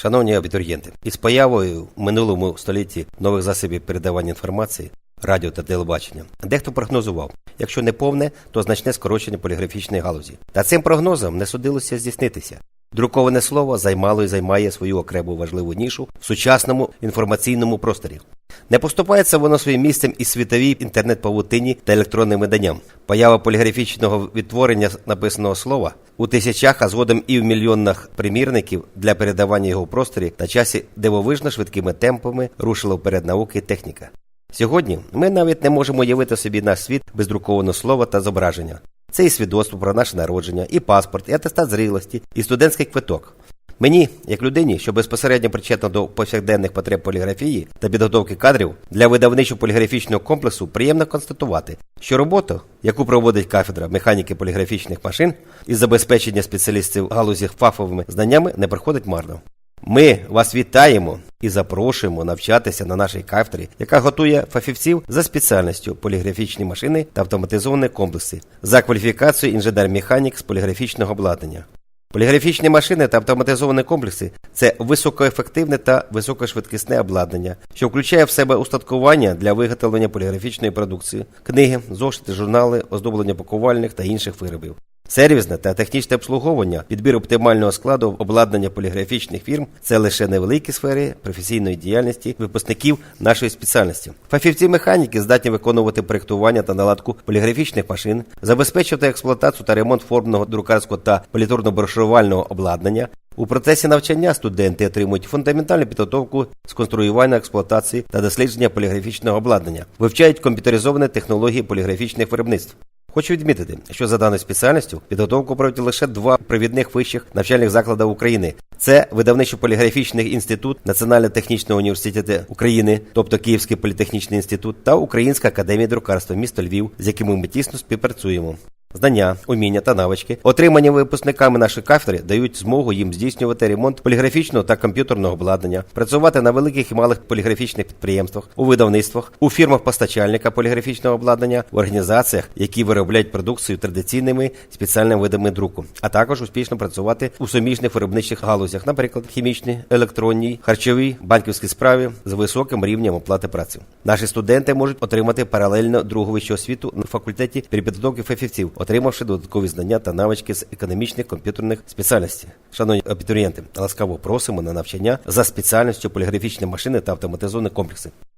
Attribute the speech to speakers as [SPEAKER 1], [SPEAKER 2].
[SPEAKER 1] Шановні абітурієнти, із появою в минулому столітті нових засобів передавання інформації, радіо та телебачення, дехто прогнозував, якщо не повне, то значне скорочення поліграфічної галузі. Та цим прогнозом не судилося здійснитися. Друковане слово займало і займає свою окрему важливу нішу в сучасному інформаційному просторі. Не поступається воно своїм місцем і світовій інтернет-павутині та електронним виданням. Поява поліграфічного відтворення написаного слова у тисячах, а згодом і в мільйонах примірників для передавання його в просторі на часі дивовижно швидкими темпами рушила вперед науки і техніка. Сьогодні ми навіть не можемо уявити собі наш світ без друкованого слова та зображення. Це і свідоцтво про наше народження, і паспорт, і атестат зрілості, і студентський квиток. Мені, як людині, що безпосередньо причетна до повсякденних потреб поліграфії та підготовки кадрів для видавничо-поліграфічного комплексу, приємно констатувати, що робота, яку проводить кафедра механіки поліграфічних машин із забезпечення спеціалістів галузі фаховими знаннями, не проходить марно. Ми вас вітаємо і запрошуємо навчатися на нашій кафедрі, яка готує фахівців за спеціальністю поліграфічні машини та автоматизовані комплекси за кваліфікацією інженер-механік з поліграфічного обладнання. Поліграфічні машини та автоматизовані комплекси це високоефективне та високошвидкісне обладнання, що включає в себе устаткування для виготовлення поліграфічної продукції, книги, зошити, журнали, оздоблення пакувальних та інших виробів. Сервісне та технічне обслуговування, підбір оптимального складу обладнання поліграфічних фірм це лише невеликі сфери професійної діяльності випускників нашої спеціальності. Фахівці механіки здатні виконувати проєктування та наладку поліграфічних машин, забезпечувати експлуатацію та ремонт формного друкарського та політурно-брошурувального обладнання. У процесі навчання студенти отримують фундаментальну підготовку з конструювання, експлуатації та дослідження поліграфічного обладнання, вивчають комп'ютеризовані технології поліграфічних виробництв. Хочу відмітити, що за даною спеціальністю підготовку проводять лише два провідних вищих навчальних заклади України: це видавничо-поліграфічний інститут Національно-технічного університету України, тобто Київський політехнічний інститут, та Українська академія друкарства міста Львів, з якими ми тісно співпрацюємо. Знання, уміння та навички, отримані випускниками нашої кафедри, дають змогу їм здійснювати ремонт поліграфічного та комп'ютерного обладнання, працювати на великих і малих поліграфічних підприємствах, у видавництвах, у фірмах постачальника поліграфічного обладнання, в організаціях, які виробляють продукцію традиційними спеціальними видами друку, а також успішно працювати у суміжних виробничих галузях, наприклад, хімічній, електронній, харчовій, банківській справі з високим рівнем оплати праці. Наші студенти можуть отримати паралельно другу вищу освіту на факультеті підготовки фахівців отримавши додаткові знання та навички з економічних комп'ютерних спеціальностей. Шановні абітурієнти, ласкаво просимо на навчання за спеціальністю поліграфічні машини та автоматизовані комплекси.